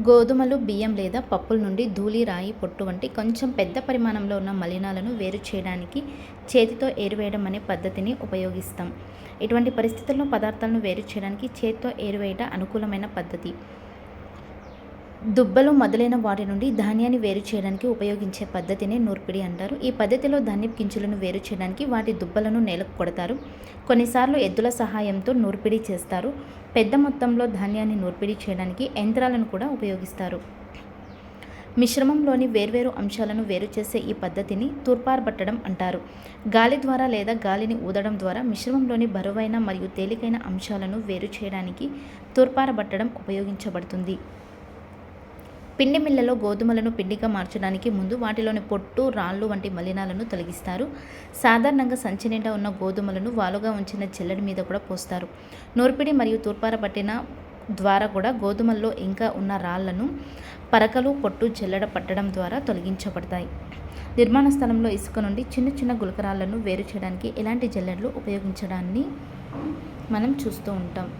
గోధుమలు బియ్యం లేదా పప్పుల నుండి ధూళి రాయి పొట్టు వంటి కొంచెం పెద్ద పరిమాణంలో ఉన్న మలినాలను వేరు చేయడానికి చేతితో ఏరువేయడం అనే పద్ధతిని ఉపయోగిస్తాం. ఇటువంటి పరిస్థితుల్లో పదార్థాలను వేరు చేయడానికి చేతితో ఏరువేయట అనుకూలమైన పద్ధతి. దుబ్బలు మొదలైన వాటి నుండి ధాన్యాన్ని వేరు చేయడానికి ఉపయోగించే పద్ధతిని నూర్పిడి అంటారు. ఈ పద్ధతిలో ధాన్యపు గింజలను వేరు చేయడానికి వాటి దుబ్బలను నేలకు కొడతారు. కొన్నిసార్లు ఎద్దుల సహాయంతో నూర్పిడి చేస్తారు. పెద్ద మొత్తంలో ధాన్యాన్ని నూర్పిడి చేయడానికి యంత్రాలను కూడా ఉపయోగిస్తారు. మిశ్రమంలోని వేర్వేరు అంశాలను వేరు చేసే ఈ పద్ధతిని తూర్పారబట్టడం అంటారు. గాలి ద్వారా లేదా గాలిని ఊదడం ద్వారా మిశ్రమంలోని బరువైన మరియు తేలికైన అంశాలను వేరు చేయడానికి తూర్పారబట్టడం ఉపయోగించబడుతుంది. పిండి మిల్లలో గోధుమలను పిండిగా మార్చడానికి ముందు వాటిలోని పొట్టు రాళ్ళు వంటి మలినాలను తొలగిస్తారు. సాధారణంగా సంచి నిండా ఉన్న గోధుమలను వాలుగా ఉంచిన జల్లెడి మీద కూడా పోస్తారు. నూర్పిడి మరియు తూర్పార పట్టిన ద్వారా కూడా గోధుమల్లో ఇంకా ఉన్న రాళ్ళను పరకలు పొట్టు జల్లెడ పట్టడం ద్వారా తొలగించబడతాయి. నిర్మాణ స్థలంలో ఇసుక నుండి చిన్న చిన్న గులకరాళ్ళను వేరు చేయడానికి ఎలాంటి జల్లెడలు ఉపయోగించడాన్ని మనం చూస్తూ ఉంటాం.